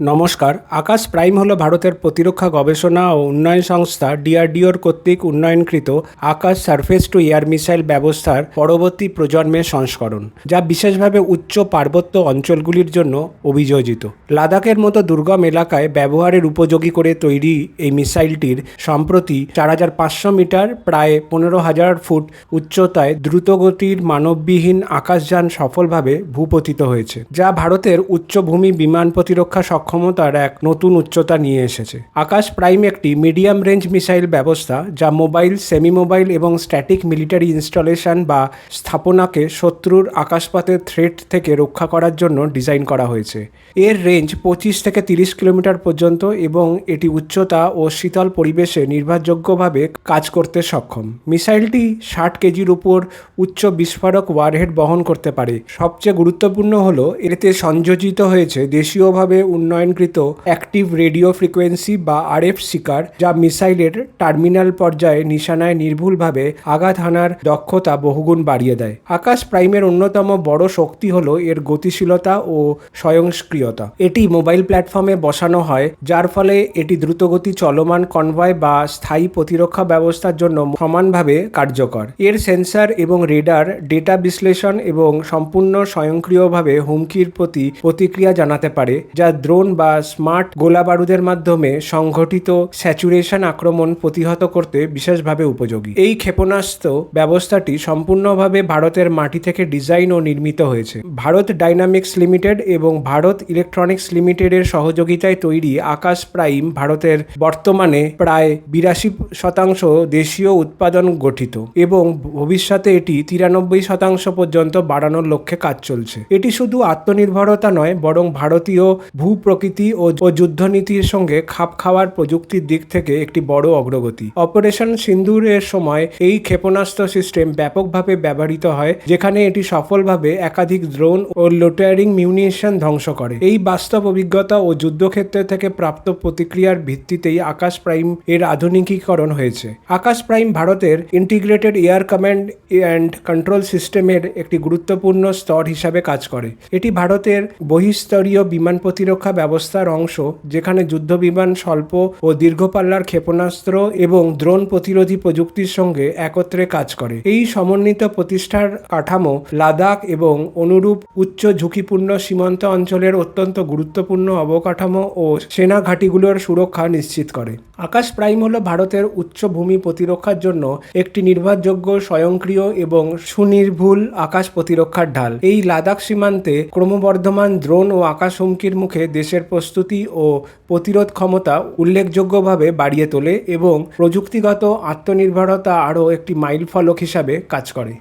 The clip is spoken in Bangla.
নমস্কার। আকাশ প্রাইম হলো ভারতের প্রতিরক্ষা গবেষণা ও উন্নয়ন সংস্থা ডিআরডিওর কর্তৃক উন্নয়নকৃত Akash surface to air missile ব্যবস্থার পরবর্তী প্রজন্মের সংস্করণ, যা বিশেষভাবে উচ্চ পার্বত্য অঞ্চলগুলির জন্য অভিযোজিত। লাদাখের মতো দুর্গম এলাকায় ব্যবহারের উপযোগী করে তৈরি এই মিসাইলটির সম্প্রতি চার হাজার পাঁচশো মিটার প্রায় পনেরো হাজার ফুট উচ্চতায় দ্রুতগতির মানববিহীন আকাশযান সফলভাবে ভূপতিত হয়েছে, যা ভারতের উচ্চভূমি বিমান প্রতিরক্ষা সক্ষমতার এক নতুন উচ্চতা নিয়ে এসেছে। আকাশ প্রাইম একটি মিডিয়াম রেঞ্জ মিসাইল ব্যবস্থা যা মোবাইল সেমি মোবাইল এবং স্ট্যাটিক মিলিটারি ইনস্টলেশন বা স্থাপনাকে শত্রুর আকাশপথের থ্রেট থেকে রক্ষা করার জন্য ডিজাইন করা হয়েছে। এর রেঞ্জ পঁচিশ থেকে তিরিশ কিলোমিটার পর্যন্ত এবং এটি উচ্চতা ও শীতল পরিবেশে নির্ভরযোগ্যভাবে কাজ করতে সক্ষম। মিসাইলটি ষাট কেজির উপর উচ্চ বিস্ফোরক ওয়ারহেড বহন করতে পারে। সবচেয়ে গুরুত্বপূর্ণ হলো, এতে সংযোজিত হয়েছে দেশীয়ভাবে উন্নয়নকৃত অ্যাক্টিভ রেডিও ফ্রিকোয়েন্সি বা আরএফ শিকার, যা মিসাইলের টার্মিনাল পর্যায়ে নিশানায় নির্ভুলভাবে আঘাত হানার দক্ষতা বহুগুণ বাড়িয়ে দেয়। আকাশ প্রাইমের অন্যতম বড় শক্তি হলো এর গতিশীলতা ও স্বয়ংক্রিয়তা। এটি মোবাইল প্ল্যাটফর্মে বসানো হয়, যার ফলে এটি দ্রুতগতি চলমান কনভয় বা স্থায়ী প্রতিরক্ষা ব্যবস্থার জন্য সমানভাবে কার্যকর। এর সেন্সর এবং রেডার ডেটা বিশ্লেষণ এবং সম্পূর্ণ স্বয়ংক্রিয়ভাবে হুমকির প্রতি প্রতিক্রিয়া জানাতে পারে, যা ড্রোন বা স্মার্ট গোলা বারুদের মাধ্যমে সংঘটিত স্যাচুরেশন আক্রমণ প্রতিহত করতে বিশেষভাবে উপযোগী। এই ক্ষেপণাস্ত্র ব্যবস্থাটি সম্পূর্ণভাবে ভারতের মাটি থেকে ডিজাইন ও নির্মিত হয়েছে। ভারত ডাইনামিক্স লিমিটেড এবং ভারত ইলেকট্রনিক্স লিমিটেডের সহযোগিতায় তৈরি আকাশ প্রাইম ভারতের বর্তমানে প্রায় বিরাশি শতাংশ দেশীয় উৎপাদন গঠিত এবং ভবিষ্যতে এটি তিরানব্বই শতাংশ পর্যন্ত বাড়ানোর লক্ষ্যে কাজ চলছে। এটি শুধু আত্মনির্ভরতা নয়, বরং ভারতীয় ভূপ্রকৃতি ও ও যুদ্ধনীতির সঙ্গে খাপ খাওয়ার প্রযুক্তির দিক থেকে একটি বড় অগ্রগতি। অপারেশন সিন্দুরের সময় এই ক্ষেপণাস্ত্র সিস্টেম ব্যাপকভাবে ব্যবহৃত হয়, যেখানে এটি সফলভাবে একাধিক ড্রোন ও লোটারিং মিউনিশন ধ্বংস করে। এই বাস্তব অভিজ্ঞতা ও যুদ্ধক্ষেত্র থেকে প্রাপ্ত প্রতিক্রিয়ার ভিত্তিতেই আকাশ প্রাইম এর আধুনিকীকরণ হয়েছে। আকাশ প্রাইম ভারতের integrated air command and control সিস্টেমের একটি গুরুত্বপূর্ণ স্তর হিসাবে কাজ করে। এটি ভারতের বহিস্তরীয় বিমান প্রতিরক্ষা ব্যবস্থার অংশ, যেখানে যুদ্ধবিমান, স্বল্প ও দীর্ঘপাল্লার ক্ষেপণাস্ত্র এবং দ্রোন প্রতিরোধী প্রযুক্তির সঙ্গে একত্রে কাজ করে। এই সমন্বিত প্রতিষ্ঠার কাঠামো লাদাখ এবং অনুরূপ উচ্চ ঝুঁকিপূর্ণ সীমান্ত অঞ্চলের অত্যন্ত গুরুত্বপূর্ণ অবকাঠামো ও সেনা ঘাঁটিগুলোর সুরক্ষা নিশ্চিত করে। আকাশ প্রাইম হল ভারতের উচ্চ ভূমি প্রতিরক্ষার জন্য একটি নির্ভরযোগ্য, স্বয়ংক্রিয় এবং সুনির্ভুল আকাশ প্রতিরক্ষার ঢাল। এই লাদাখ সীমান্তে ক্রমবর্ধমান ড্রোন ও আকাশ হুমকির মুখে দেশের প্রস্তুতি ও প্রতিরোধ ক্ষমতা উল্লেখযোগ্যভাবে বাড়িয়ে তোলে এবং প্রযুক্তিগত আত্মনির্ভরতা আরও একটি মাইলফলক হিসাবে কাজ করে।